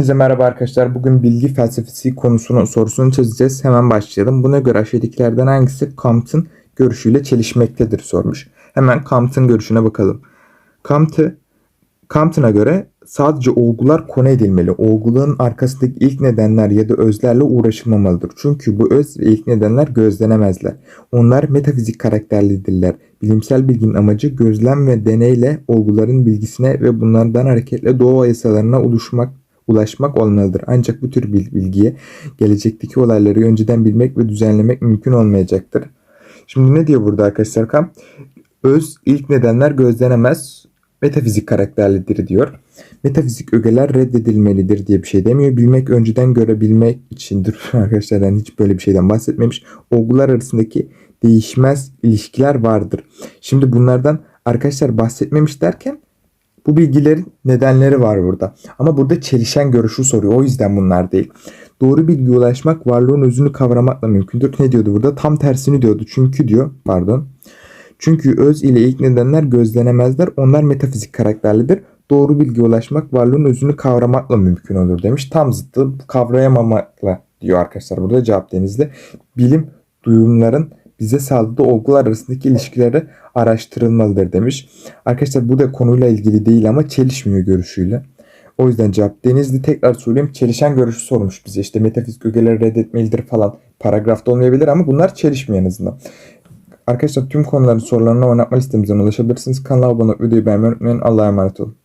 Hepinize merhaba arkadaşlar. Bugün bilgi felsefesi konusunun sorusunu çözeceğiz. Hemen başlayalım. Buna göre aşağıdakilerden hangisi Comte'ın görüşüyle çelişmektedir sormuş. Hemen Comte'ın görüşüne bakalım. Comte, Comte'ına göre sadece olgular konu edilmeli. Olguların arkasındaki ilk nedenler ya da özlerle uğraşılmamalıdır. Çünkü bu öz ve ilk nedenler gözlenemezler. Onlar metafizik karakterlidirler. Bilimsel bilginin amacı gözlem ve deneyle olguların bilgisine ve bunlardan hareketle doğa yasalarına ulaşmak ulaşmak olmalıdır. Ancak bu tür bil- bilgiye gelecekteki olayları önceden bilmek ve düzenlemek mümkün olmayacaktır. Şimdi ne diyor burada arkadaşlar? Öz ilk nedenler gözlenemez, metafizik karakterlidir diyor. Metafizik ögeler reddedilmelidir diye bir şey demiyor. Bilmek önceden görebilmek içindir. Arkadaşlar yani hiç böyle bir şeyden bahsetmemiş. Olgular arasındaki değişmez ilişkiler vardır. Şimdi bunlardan arkadaşlar bahsetmemiş derken bu bilgilerin nedenleri var burada. Ama burada çelişen görüşü soruyor. O yüzden bunlar değil. Doğru bilgiye ulaşmak varlığın özünü kavramakla mümkündür. Ne diyordu burada? Tam tersini diyordu. Çünkü diyor, pardon. Çünkü öz ile ilk nedenler gözlenemezler. Onlar metafizik karakterlidir. Doğru bilgiye ulaşmak varlığın özünü kavramakla mümkün olur demiş. Tam zıttı kavrayamamakla diyor arkadaşlar burada cevap denizde. Bilim duyumların bize sağladığı olgular arasındaki ilişkileri araştırılmalıdır demiş. Arkadaşlar bu da konuyla ilgili değil ama çelişmiyor görüşüyle. O yüzden cevap Denizli tekrar söyleyeyim çelişen görüşü sormuş bize. İşte metafizik ögeleri reddetmelidir falan. Paragrafta olmayabilir ama bunlar çelişmiyor en azından. Arkadaşlar tüm konuların sorularına oynatma listemizden ulaşabilirsiniz. Kanala abone olup videoyu beğenmeyi unutmayın. Allah'a emanet olun.